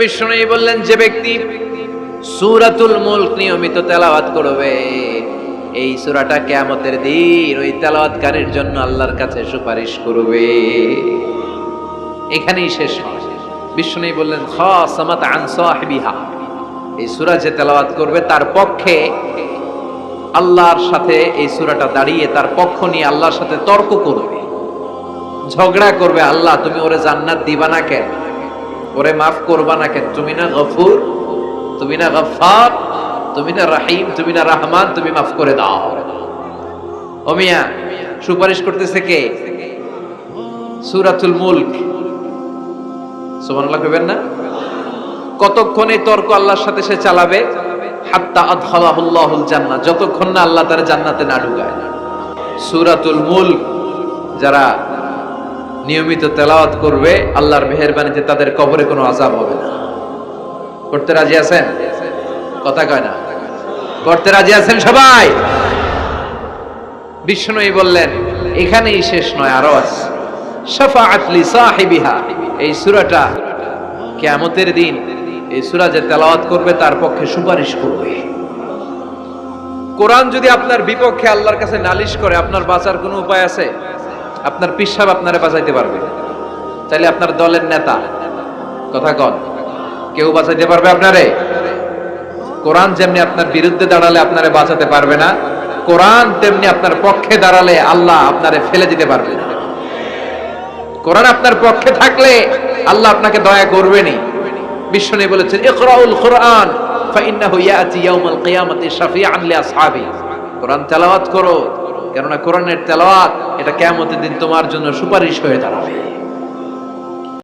বিষ্ণু বললেন, যে ব্যক্তি সুরাতুল মুলক নিয়মিত তেলাওয়াত করবে, এই সূরাটা কিয়ামতের দিন ওই তেলাওয়াতকারীর জন্য আল্লাহর কাছে সুপারিশ করবে। এখানেই শেষ বিষ্ণু বললেন, খাসামাত আন সাহিবিহা। এই সূরা যে তেলাওয়াত করবে, তার পক্ষে আল্লাহর সাথে এই সূরাটা দাঁড়িয়ে তার পক্ষ নিয়ে আল্লাহর সাথে তর্ক করবে, ঝগড়া করবে, আল্লাহ, তুমি ওরে জান্নাত দিবা না কেন? ওরে মাফ করবা না কেন? তুমি না গফুর, তুমি না গফার তুমি না রাহিম, তুমি না রহমান, তুমি মাফ করে দাও। ও মিয়া, সুপারিশ করতেছে কে? সুরাতুল মুলক। সুবহানাল্লাহ কইবেন না? তর্ক আল্লাহর সাথে সে চালাবে? হাত্তা আদখালাহুল্লাহুল জান্নাহ, যতক্ষণ না আল্লাহ তার জান্নাতে না ঢুকায়। সূরাতুল মুলক, যারা নিয়মিত তেলাওয়াত করবে, আল্লাহর মেহেরবানিতে তাদের কবরে কোনো আজাব হবে না। করতে রাজি আছেন? কথা কয় না। করতে রাজি আছেন সবাই? বিষ্ণুই বললেন, এখানেই শেষ নয়, আরও আছে। শাফাআত লি সাহিবিহা। এই সূরাটা কিয়ামতের দিন, এই সূরা যে তেলাওয়াত করবে, তার পক্ষে সুপারিশ করবে। কোরআন যদি আপনার বিপক্ষে আল্লাহর কাছে নালিশ করে, আপনার বাঁচার কোনো উপায় আছে? আপনার পিসাব আপনারে বাঁচাইতে পারবে। তাইলে আপনার দলের নেতা। কথা কন। কেউ বাঁচাইতে পারবে আপনারে? কোরআন যেমনি আপনার বিরুদ্ধে দাঁড়ালে আপনারে বাঁচাতে পারবে না, কোরআন তেমনি আপনার পক্ষে দাঁড়ালে আল্লাহ আপনারে ফেলে দিতে পারবে কোরআন আপনার পক্ষে থাকলে আল্লাহ আপনাকে দয়া করবেনই। বিশ্বনী বলেছেন, ইকরাউল কোরআন, ফাইন্নাহু ইয়াতি ইয়াউমাল কিয়ামাতি শাফিআন লিআসহাবি কোরআন তেলাওয়াত করো কেননা কোরআনের তেলাওয়াত এটা কেমন দিন তোমার জন্য সুপারিশ হয়ে দাঁড়াবে।